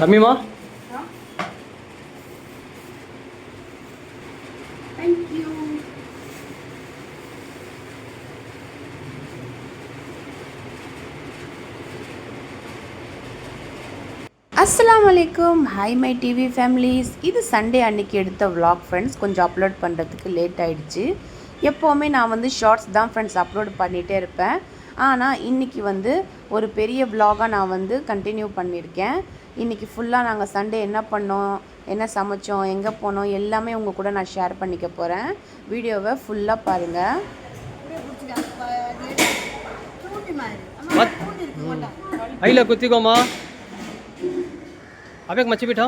கம்மிமா அஸ்லாம் வலைக்கும் hi my TV families இது சண்டே அன்னைக்கு எடுத்த விலாக் ஃப்ரெண்ட்ஸ் கொஞ்சம் அப்லோட் பண்ணுறதுக்கு லேட் ஆகிடுச்சு எப்போவுமே நான் வந்து ஷார்ட்ஸ் தான் ஃப்ரெண்ட்ஸ் அப்லோட் பண்ணிகிட்டே இருப்பேன். ஆனால் இன்றைக்கி வந்து ஒரு பெரிய விலாகாக நான் வந்து கண்டினியூ பண்ணியிருக்கேன். இன்றைக்கி ஃபுல்லாக நாங்கள் சண்டே என்ன பண்ணோம் என்ன சமைச்சோம் எங்கே போனோம் எல்லாமே உங்கள் கூட நான் ஷேர் பண்ணிக்க போகிறேன் வீடியோவை ஃபுல்லாக பாருங்கள் ஐல குத்திக்கோமா. அபேக் மச்சி பிட்டா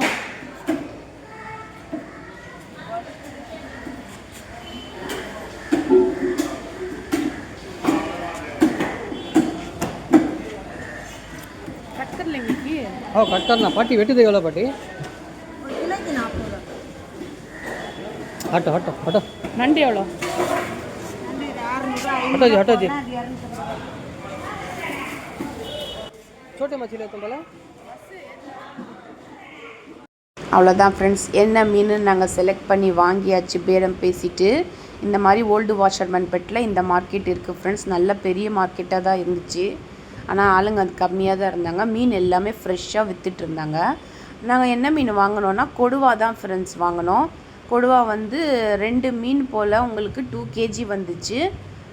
ஓ கட் பாட்டி வெட்டுது எவ்வளோ பாட்டி? Auto auto auto. நண்டு எவ்வளோ? ஆட்டோஜி ஆட்டோஜி சோட்டை மச்சியில் போல அவ்வளோதான் ஃப்ரெண்ட்ஸ் என்ன மீன் நாங்கள் செலக்ட் பண்ணி வாங்கியாச்சு பேரம் பேசிட்டு. இந்த மாதிரி ஓல்டு வாஷர்மேன் பெட்டில் இந்த மார்க்கெட் இருக்குது ஃப்ரெண்ட்ஸ் நல்ல பெரிய மார்க்கெட்டாக தான் இருந்துச்சு. ஆனால் ஆளுங்க அது கம்மியாக தான் இருந்தாங்க. மீன் எல்லாமே ஃப்ரெஷ்ஷாக விற்றுட்டு இருந்தாங்க. நாங்கள் என்ன மீன் வாங்கினோன்னா கொடுவா தான் ஃப்ரெண்ட்ஸ் வாங்கினோம். கொடுவா வந்து ரெண்டு மீன் போல் உங்களுக்கு டூ கேஜி வந்துச்சு.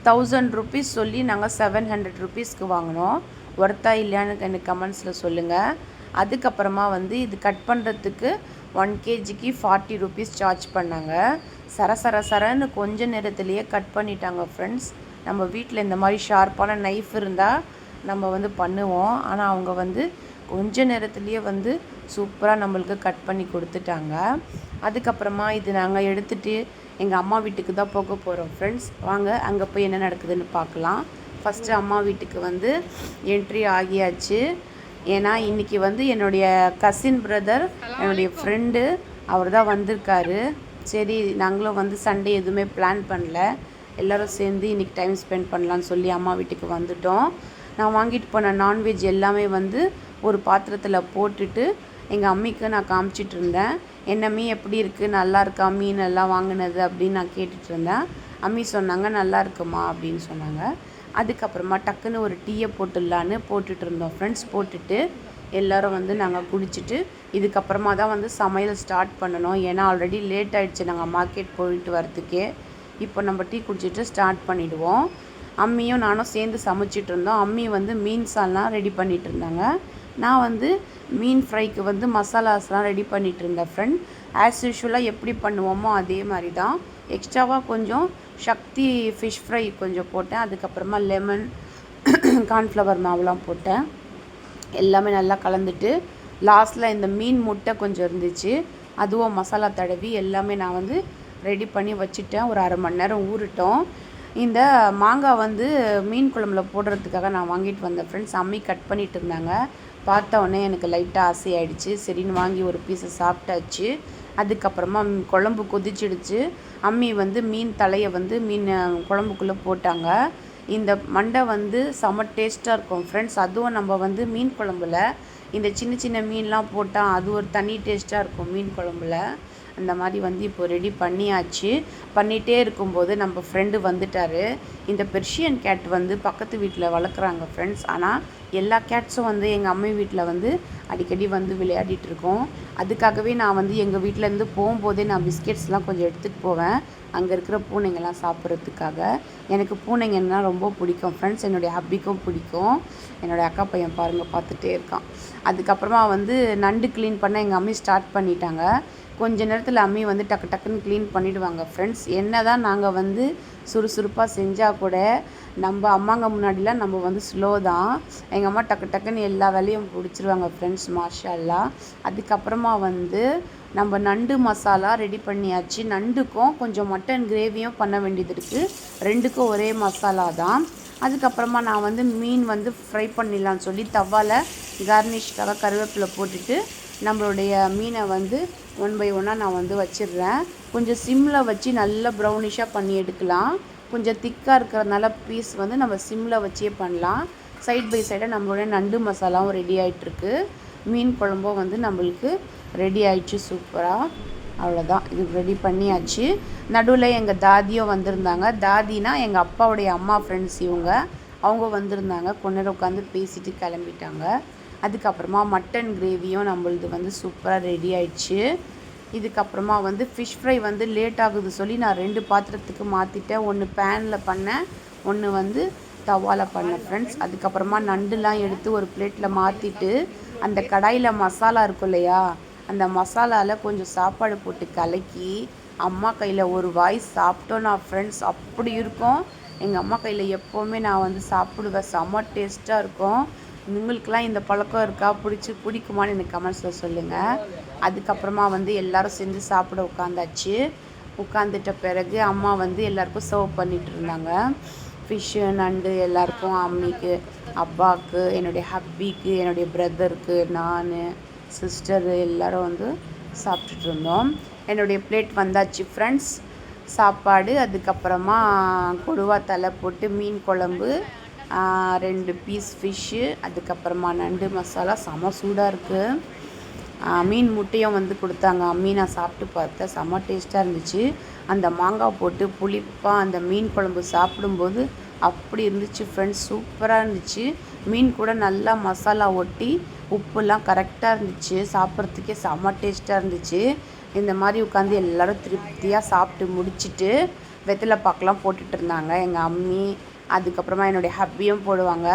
தௌசண்ட் ருபீஸ் சொல்லி நாங்கள் செவன் ஹண்ட்ரட் ருபீஸ்க்கு வாங்கினோம். ஒர்த்தா இல்லையான்னு எனக்கு கமெண்ட்ஸில் சொல்லுங்கள் அதுக்கப்புறமா வந்து இது கட் பண்ணுறதுக்கு ஒன் கேஜிக்கு ஃபார்ட்டி ருபீஸ் சார்ஜ் பண்ணாங்க. சர சர சரன்னு கொஞ்ச நேரத்துலேயே கட் பண்ணிட்டாங்க ஃப்ரெண்ட்ஸ் நம்ம வீட்டில் இந்த மாதிரி ஷார்ப்பான நைஃப் இருந்தால் நம்ம வந்து பண்ணுவோம். ஆனால் அவங்க வந்து கொஞ்ச நேரத்துலேயே வந்து சூப்பராக நம்மளுக்கு கட் பண்ணி கொடுத்துட்டாங்க. அதுக்கப்புறமா இது நாங்கள் எடுத்துகிட்டு எங்கள் அம்மா வீட்டுக்கு தான் போக போகிறோம் ஃப்ரெண்ட்ஸ் வாங்க அங்கே போய் என்ன நடக்குதுன்னு பார்க்கலாம் ஃபஸ்ட்டு அம்மா வீட்டுக்கு வந்து என்ட்ரி ஆகியாச்சு. ஏன்னா இன்றைக்கி வந்து என்னுடைய கசின் பிரதர் என்னுடைய ஃப்ரெண்டு அவர் தான் வந்திருக்காரு. சரி நாங்களும் வந்து சண்டே எதுவுமே பிளான் பண்ணல. எல்லாரும் சேர்ந்து இன்றைக்கி டைம் ஸ்பெண்ட் பண்ணலான்னு சொல்லி அம்மா வீட்டுக்கு வந்துட்டோம். நான் வாங்கிட்டு போன நான்வெஜ் எல்லாமே வந்து ஒரு பாத்திரத்தில் போட்டுட்டு எங்கள் அம்மிக்கு நான் காமிச்சிட்டு இருந்தேன். என்ன மீன் எப்படி இருக்குது நல்லா இருக்கா? மீன் எல்லாம் வாங்கினது? அப்படின்னு நான் கேட்டுட்டு இருந்தேன். அம்மி சொன்னாங்க நல்லா இருக்குமா? அப்படின்னு சொன்னாங்க. அதுக்கப்புறமா டக்குன்னு ஒரு டீயை போட்டுடலான்னு போட்டுட்டு இருந்தோம். ஃப்ரெண்ட்ஸ் போட்டுட்டு எல்லோரும் வந்து நாங்கள் குடிச்சிட்டு இதுக்கப்புறமா தான் வந்து சமையல் ஸ்டார்ட் பண்ணணும். ஏன்னா ஆல்ரெடி லேட் ஆகிடுச்சு நாங்கள் மார்க்கெட் போயிட்டு வரதுக்கே இப்போ நம்ம டீ குடிச்சிட்டு ஸ்டார்ட் பண்ணிவிடுவோம் அம்மியும் நானும் சேர்ந்து சமைச்சிட்டு இருந்தோம் அம்மி வந்து மீன் சால்லாம் ரெடி பண்ணிட்டு இருந்தாங்க நான் வந்து மீன் ஃப்ரைக்கு வந்து மசாலாஸ்லாம் ரெடி பண்ணிட்டு இருந்தேன் ஃப்ரெண்ட் ஆஸ் யூஷுவலாக எப்படி பண்ணுவோமோ அதே மாதிரி தான் எக்ஸ்ட்ராவாக கொஞ்சம் சக்தி ஃபிஷ் ஃப்ரை கொஞ்சம் போட்டேன். அதுக்கப்புறமா லெமன் கார்ன்ஃப்ளவர் மாவுலாம் போட்டேன். எல்லாமே நல்லா கலந்துட்டு லாஸ்ட்டில் இந்த மீன் முட்டை கொஞ்சம் இருந்துச்சு. அதுவும் மசாலா தடவி எல்லாமே நான் வந்து ரெடி பண்ணி வச்சுட்டேன். ஒரு அரை மணி நேரம் ஊறிட்டோம். இந்த மாங்காய் வந்து மீன் குழம்புல போடுறதுக்காக நான் வாங்கிட்டு வந்தேன் ஃப்ரெண்ட்ஸ் அம்மி கட் பண்ணிட்டு இருந்தாங்க. பார்த்த உடனே எனக்கு லைட்டாக ஆசையாயிடுச்சு. சரின்னு வாங்கி ஒரு பீஸை சாப்பிட்டாச்சு. அதுக்கப்புறமா குழம்பு கொதிச்சிடுச்சு. அம்மி வந்து மீன் தலையை வந்து மீன் குழம்புக்குள்ளே போட்டாங்க. இந்த மண்டை வந்து செம டேஸ்ட்டாக இருக்கும் ஃப்ரெண்ட்ஸ் அதுவும் நம்ம வந்து மீன் குழம்புல இந்த சின்ன சின்ன மீன்லாம் போட்டால் அது ஒரு தனி டேஸ்ட்டாக இருக்கும் மீன் குழம்புல. அந்த மாதிரி வந்து இப்போ ரெடி பண்ணியாச்சு. பண்ணிகிட்டே இருக்கும்போது நம்ம ஃப்ரெண்டு வந்துட்டார். இந்த பெர்ஷியன் கேட் வந்து பக்கத்து வீட்டில் வளர்க்குறாங்க ஃப்ரெண்ட்ஸ் ஆனால் எல்லா கேட்ஸும் வந்து எங்கள் அம்மை வீட்டில் வந்து அடிக்கடி வந்து விளையாடிட்டு இருக்கோம். அதுக்காகவே நான் வந்து எங்கள் வீட்டிலேருந்து போகும்போதே நான் பிஸ்கெட்ஸ்லாம் கொஞ்சம் எடுத்துகிட்டு போவேன். அங்கே இருக்கிற பூனைங்கள்லாம் சாப்பிட்றதுக்காக. எனக்கு பூனைங்கன்னா ரொம்ப பிடிக்கும். ஃப்ரெண்ட்ஸ் என்னுடைய ஹப்பிக்கும் பிடிக்கும். என்னுடைய அக்கா பையன் பாருங்கள் பார்த்துட்டே இருக்கான். அதுக்கப்புறமா வந்து நண்டு க்ளீன் பண்ண எங்கள் அம்மி ஸ்டார்ட் பண்ணிட்டாங்க. கொஞ்ச நேரத்தில் அம்மி வந்து டக்கு டக்குன்னு க்ளீன் பண்ணிவிடுவாங்க ஃப்ரெண்ட்ஸ் என்ன தான் நாங்கள் வந்து சுறுசுறுப்பாக செஞ்சால் கூட நம்ம அம்மாங்க முன்னாடிலாம் நம்ம வந்து ஸ்லோ தான். எங்கள் அம்மா டக்கு டக்குன்னு எல்லா வேலையும் பிடிச்சிருவாங்க ஃப்ரெண்ட்ஸ் மாஷல்லா. அதுக்கப்புறமா வந்து நம்ம நண்டு மசாலா ரெடி பண்ணியாச்சு. நண்டுக்கும் கொஞ்சம் மட்டன் கிரேவியும் பண்ண வேண்டியது இருக்குது ரெண்டுக்கும் ஒரே மசாலா தான். அதுக்கப்புறமா நான் வந்து மீன் வந்து ஃப்ரை பண்ணிடலான்னு சொல்லி தவாவில் கார்னிஷ்காக கருவேப்பிலை போட்டுட்டு நம்மளுடைய மீனை வந்து ஒன் பை ஒன்னாக நான் வந்து வச்சிடுறேன். கொஞ்சம் சிம்மில் வச்சு நல்லா ப்ரௌனிஷாக பண்ணி எடுக்கலாம். கொஞ்சம் திக்காக இருக்கிறதுனால பீஸ் வந்து நம்ம சிம்மில் வச்சே பண்ணலாம். சைட் பை சைடாக நம்மளுடைய நண்டு மசாலாவும் ரெடி ஆகிட்டுருக்கு மீன் குழம்பும் வந்து நம்மளுக்கு ரெடி ஆயிடுச்சு சூப்பராக அவ்வளோதான் இது ரெடி பண்ணியாச்சு. நடுவில் எங்கள் தாதியும் வந்திருந்தாங்க. தாதினா எங்கள் அப்பாவுடைய அம்மா ஃப்ரெண்ட்ஸ் இவங்க. அவங்க வந்திருந்தாங்க. கொஞ்ச நேரம் உட்காந்து பேசிட்டு கிளம்பிட்டாங்க. அதுக்கப்புறமா மட்டன் கிரேவியும் நம்மளது வந்து சூப்பராக ரெடி ஆயிடுச்சு. இதுக்கப்புறமா வந்து ஃபிஷ் ஃப்ரை வந்து லேட் ஆகுது சொல்லி நான் ரெண்டு பாத்திரத்துக்கு மாற்றிட்டேன் ஒன்று பேனில் பண்ணேன். ஒன்று வந்து தவால பண்ணேன் ஃப்ரெண்ட்ஸ் அதுக்கப்புறமா நண்டுலாம் எடுத்து ஒரு பிளேட்டில் மாற்றிட்டு அந்த கடாயில் மசாலா இருக்கும் இல்லையா அந்த மசாலாவில் கொஞ்சம் சாப்பாடு போட்டு கலக்கி அம்மா கையில் ஒரு வாய் சாப்பிட்டோம் நான் ஃப்ரெண்ட்ஸ் அப்படி இருக்கும். எங்கள் அம்மா கையில் எப்போவுமே நான் வந்து சாப்பிடுவேன். செம்ம டேஸ்ட்டாக இருக்கும். உங்களுக்கெல்லாம் இந்த பழக்கம் இருக்கா? பிடிச்சி பிடிக்குமான்னு எனக்கு கமெண்ட்ஸில் சொல்லுங்கள் அதுக்கப்புறமா வந்து எல்லாரும் சேர்ந்து சாப்பிட உட்காந்தாச்சு. உட்காந்துட்ட பிறகு அம்மா வந்து எல்லாருக்கும் சர்வ் பண்ணிட்டு இருந்தாங்க. ஃபிஷ்ஷு நண்டு எல்லாருக்கும் அம்மிக்கு அப்பாவுக்கு என்னுடைய ஹப்பிக்கு என்னுடைய பிரதருக்கு நான் சிஸ்டரு எல்லாரும் வந்து சாப்பிட்டுட்டு இருந்தோம். என்னுடைய பிளேட் வந்தாச்சு ஃப்ரெண்ட்ஸ் சாப்பாடு அதுக்கப்புறமா கொடுவா தலை போட்டு மீன் குழம்பு ரெண்டு பீஸ் ஃபிஷ்ஷு அதுக்கப்புறமா நண்டு மசாலா செம சூடாக இருக்குது மீன் முட்டையும் வந்து கொடுத்தாங்க. அம்மி நான் சாப்பிட்டு பார்த்தேன். செம்ம டேஸ்ட்டாக இருந்துச்சு. அந்த மாங்காய் போட்டு புளிப்பாக அந்த மீன் குழம்பு சாப்பிடும்போது அப்படி இருந்துச்சு ஃப்ரெண்ட்ஸ் சூப்பராக இருந்துச்சு. மீன் கூட நல்லா மசாலா ஒட்டி உப்புலாம் கரெக்டாக இருந்துச்சு. சாப்பிட்றதுக்கே செம்ம டேஸ்ட்டாக இருந்துச்சு. இந்த மாதிரி உட்காந்து எல்லோரும் திருப்தியாக சாப்பிட்டு முடிச்சுட்டு வெத்தலை பாக்கெலாம் போட்டுட்டு இருந்தாங்க. எங்கள் அம்மி அதுக்கப்புறமா என்னுடைய ஹப்பியும் போடுவாங்க.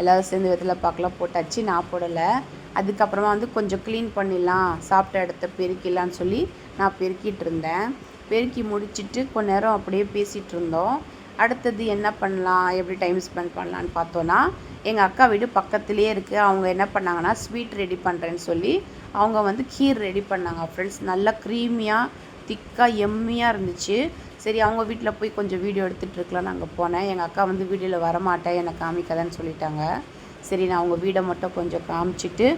எல்லோரும் சேர்ந்து வெத்தலை பாக்கெலாம் போட்டாச்சு நான் போடலை. அதுக்கப்புறமா வந்து கொஞ்சம் க்ளீன் பண்ணிடலாம் சாப்பிட்ட இடத்த பெருக்கிடலான்னு சொல்லி நான் பெருக்கிட்டு இருந்தேன். பெருக்கி முடிச்சுட்டு கொஞ்ச நேரம் அப்படியே பேசிகிட்டு இருந்தோம். அடுத்தது என்ன பண்ணலாம் எப்படி டைம் ஸ்பெண்ட் பண்ணலான்னு பார்த்தோன்னா எங்கள் அக்கா வீடு பக்கத்துலேயே இருக்குது அவங்க என்ன பண்ணாங்கன்னா ஸ்வீட் ரெடி பண்ணுறேன்னு சொல்லி அவங்க வந்து கீர் ரெடி பண்ணாங்க ஃப்ரெண்ட்ஸ் நல்லா க்ரீமியாக திக்காக எம்மியாக இருந்துச்சு. சரி அவங்க வீட்டில் போய் கொஞ்சம் வீடியோ எடுத்துகிட்டு இருக்கலாம் நாங்கள் போனேன். எங்கள் அக்கா வந்து வீடியோவில் வரமாட்டேன் என்னை காமிக்கலன்னு சொல்லிட்டாங்க. சரி நான் அவங்க வீடை மட்டும் கொஞ்சம் காமிச்சிட்டு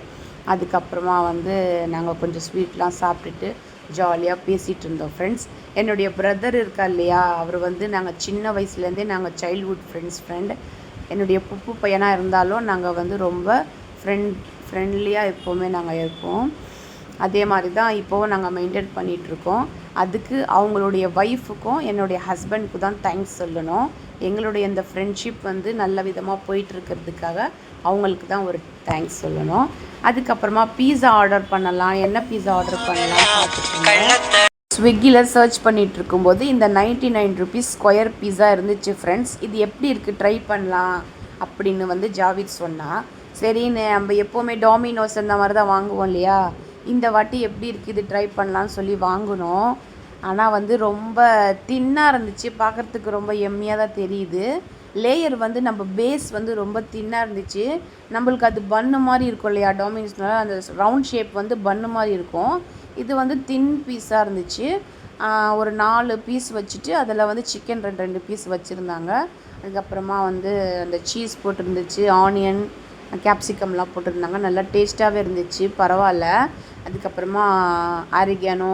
அதுக்கப்புறமா வந்து நாங்கள் கொஞ்சம் ஸ்வீட்லாம் சாப்பிட்டுட்டு ஜாலியாக பேசிகிட்டு இருந்தோம் ஃப்ரெண்ட்ஸ் என்னுடைய பிரதர் இருக்கா இல்லையா அவர் வந்து நாங்கள் சின்ன வயசுலேருந்தே நாங்கள் சைல்ட்ஹுட் ஃப்ரெண்ட்ஸ் ஃப்ரெண்ட் என்னுடைய புப்பு பையனாக இருந்தாலும் நாங்கள் வந்து ரொம்ப ஃப்ரெண்ட் ஃப்ரெண்ட்லியாக எப்போவுமே நாங்கள் இருப்போம். அதே மாதிரி தான் இப்போவும் நாங்கள் மெயின்டைன் பண்ணிகிட்ருக்கோம் அதுக்கு அவங்களுடைய ஒய்ஃபுக்கும் என்னுடைய ஹஸ்பண்ட்க்கு தான் தேங்க்ஸ் சொல்லணும். எங்களுடைய இந்த ஃப்ரெண்ட்ஷிப் வந்து நல்ல விதமாக போயிட்டுருக்கிறதுக்காக அவங்களுக்கு தான் ஒரு தேங்க்ஸ் சொல்லணும். அதுக்கப்புறமா பீஸா ஆர்டர் பண்ணலாம். என்ன பீஸா ஆர்டர் பண்ணலாம் பார்த்துக்கோங்க. ஸ்விக்கியில் சர்ச் பண்ணிகிட்டு இருக்கும்போது இந்த ninety nine rupees square pizza இருந்துச்சு ஃப்ரெண்ட்ஸ் இது எப்படி இருக்குது ட்ரை பண்ணலாம் அப்படின்னு வந்து ஜாவித் சொன்னால் சரின்னு நம்ம எப்போவுமே டாமினோஸ் இந்த மாதிரி தான் வாங்குவோம் இல்லையா? இந்த வாட்டி எப்படி இருக்குது இது ட்ரை பண்ணலான்னு சொல்லி வாங்கினோம். ஆனால் வந்து ரொம்ப தின்னாக இருந்துச்சு. பார்க்குறதுக்கு ரொம்ப எம்மியாக தான் தெரியுது. லேயர் வந்து நம்ம பேஸ் வந்து ரொம்ப தின்னாக இருந்துச்சு. நம்மளுக்கு அது பன்னு மாதிரி இருக்கும் இல்லையா டாமினோஸ்னால அந்த ரவுண்ட் ஷேப் வந்து பன்னு மாதிரி இருக்கும். இது வந்து தின் பீஸாக இருந்துச்சு. ஒரு நாலு பீஸ் வச்சுட்டு அதில் வந்து சிக்கன் ரெண்டு ரெண்டு பீஸ் வச்சுருந்தாங்க. அதுக்கப்புறமா வந்து அந்த சீஸ் போட்டிருந்துச்சு ஆனியன் கேப்சிகம்லாம் போட்டிருந்தாங்க. நல்லா டேஸ்ட்டாகவே இருந்துச்சு. பரவாயில்ல. அதுக்கப்புறமா ஆரிகானோ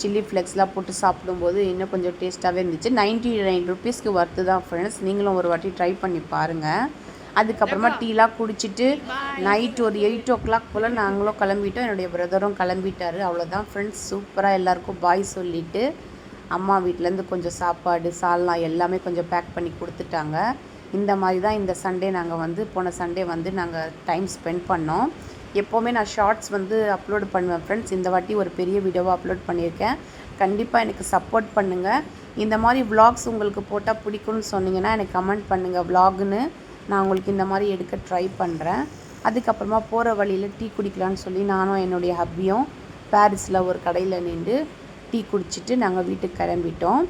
சில்லி ஃப்ளெக்ஸ்லாம் போட்டு சாப்பிடும்போது இன்னும் கொஞ்சம் டேஸ்ட்டாகவே இருந்துச்சு. நைன்ட்டி நைன் ருபீஸ்க்கு ஒர்த்து தான் ஃப்ரெண்ட்ஸ் நீங்களும் ஒரு வாட்டி ட்ரை பண்ணி பாருங்கள் அதுக்கப்புறமா டீலாம் குடிச்சிட்டு நைட் ஒரு எயிட் ஓ கிளாக் போல் நாங்களும் கிளம்பிட்டோம். என்னுடைய பிரதரும் கிளம்பிட்டாரு. அவ்வளோதான் ஃப்ரெண்ட்ஸ் சூப்பராக எல்லாருக்கும் பாய் சொல்லிவிட்டு அம்மா வீட்டிலேருந்து கொஞ்சம் சாப்பாடு சால்னா எல்லாமே கொஞ்சம் பேக் பண்ணி கொடுத்துட்டாங்க. இந்த மாதிரி தான் இந்த சண்டே நாங்கள் வந்து போன சண்டே வந்து நாங்கள் டைம் ஸ்பெண்ட் பண்ணோம். எப்போவுமே நான் ஷார்ட்ஸ் வந்து அப்லோட் பண்ணுவேன் ஃப்ரெண்ட்ஸ் இந்த வாட்டி ஒரு பெரிய வீடியோவாக அப்லோட் பண்ணியிருக்கேன். கண்டிப்பாக எனக்கு சப்போர்ட் பண்ணுங்கள் இந்த மாதிரி vlogs உங்களுக்கு போட்டால் பிடிக்கும்னு சொன்னீங்கன்னா எனக்கு கமெண்ட் பண்ணுங்கள் vlogனு நான் உங்களுக்கு இந்த மாதிரி எடுக்க ட்ரை பண்ணுறேன் அதுக்கப்புறமா போகிற வழியில் டீ குடிக்கலான்னு சொல்லி நானும் என்னுடைய ஹப்பியும் பாரிஸில் ஒரு கடையில் நின்று டீ குடிச்சிட்டு நாங்கள் வீட்டுக்கு கிளம்பிட்டோம்.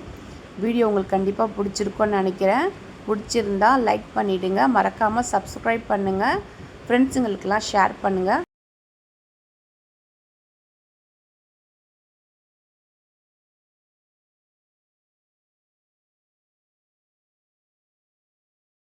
வீடியோ உங்களுக்கு கண்டிப்பாக பிடிச்சிருக்கோன்னு நினைக்கிறேன். பிடிச்சிருந்தா லைக் பண்ணிவிடுங்க மறக்காமல் சப்ஸ்கிரைப் பண்ணுங்கள் ஃப்ரெண்ட்ஸுங்களுக்கெல்லாம் ஷேர் பண்ணுங்கள்